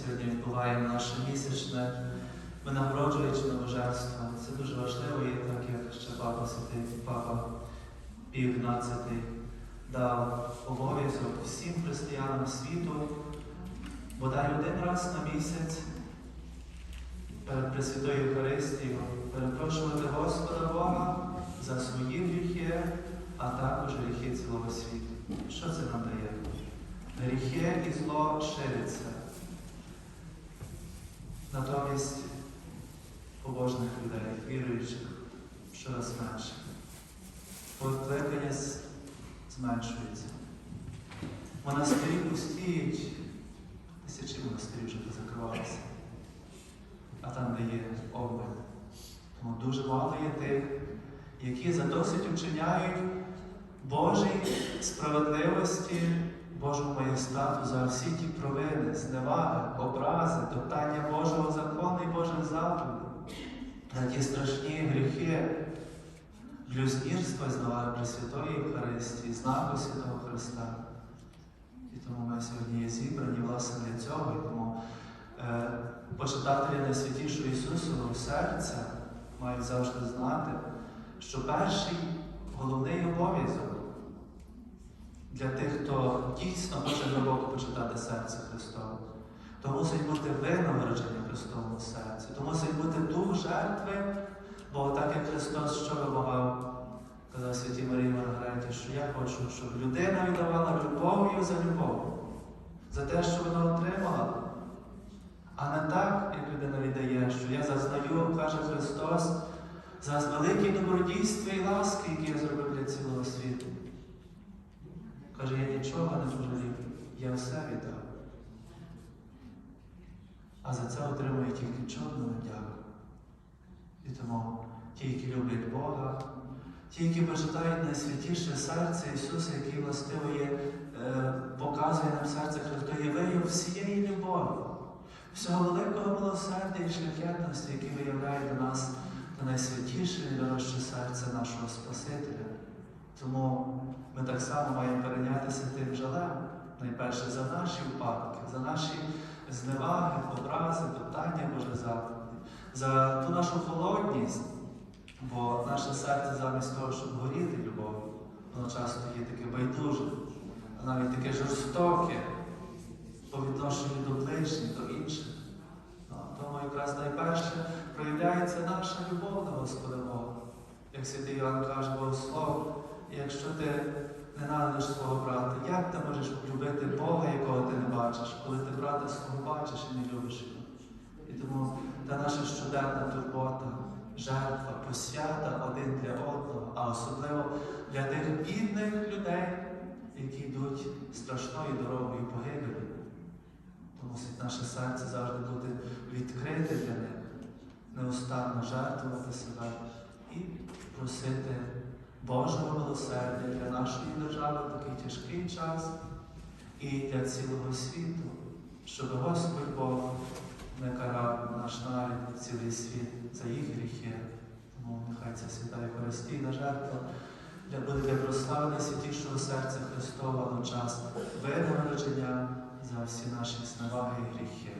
сьогодні відбуваємо наше місячне винагороджуючи новожерство. Це дуже важливо, і так як ще папа святий, папа Пів XV дав обов'язок всім християнам світу, бодай один раз на місяць перед Пресвятою Євхаристією перепрошувати Господа Бога за свої гріхи, а також гріхи цілого світу. Що це нам дає? Гріхи і зло шириться. Натомість побожних людей, віруючих, щораз менше. Покликання зменшується. Монастирі пустіють, тисячі монастирів вже позакривалися, а там, де є обмин. Тому дуже мало є тих, які за досить вчиняють Божій справедливості, Божому маєстату за всі ті провини, зневаги, образи, топтання Божого закону і Божих заповідей, за ті страшні гріхи, блюзнірства знавали Пресвятої Євхаристії, знаку Святого Христа. І тому ми сьогодні є зібрані власне для цього, і тому е, почитателі найсвятішого Ісусового серця мають завжди знати, що перший головний обов'язок для тих, хто дійсно хоче глибоко почитати серце Христове, то мусить бути винагородження Христовому серці, то мусить бути дух жертви, бо так як Христос що вимагав, казав Святій Марії Маргареті, що я хочу, щоб людина віддавала любов'ю за любов, за те, що вона отримала. А не так, як людина віддає, що я зазнаю, каже Христос, за великі добродійства і ласки, які я зробив для цілого світу. Каже, я нічого не пожалів, я все віддав. А за це отримує тільки чорну дяку. І тому ті, які люблять Бога, ті, які почитають найсвятіше серце Ісуса, який властиво є, е, показує нам серце Христа, є вияв всієї любові, всього великого милосердя і шляхетності, який виявляє до нас те найсвятіше і дорожче серце нашого Спасителя. Тому ми так само маємо перейнятися тим жалем, найперше за наші випадки, за наші зневаги, образи, питання Боже заповіді, за ту нашу холодність, бо наше серце замість того, щоб горіти любов'ю, воно часто є таке байдуже, а навіть таке жорстоке по відношенню до ближніх, до інших. Тому якраз найперше проявляється наша любов до Господа Бога. Як святий Іван каже, Богослов, якщо ти ненавидиш свого брата, як ти можеш любити Бога, якого ти не бачиш, коли ти брата свого бачиш і не любиш його? І тому та наша щоденна турбота, жертва, посвята один для одного, а особливо для тих бідних людей, які йдуть страшною дорогою погибелі. То мусить наше серце завжди бути відкрите для них, неустанно жертвувати себе і просити Божого милосердя для нашої держави в такий тяжкий час і для цілого світу, щоб Господь Бог не карав наш нарід, цілий світ за їх гріхи. Тому нехай ця свята Євхаристійна жертва для буде для прославлення святішого серця Христова одночасно винагородження за всі наші зневаги і гріхи.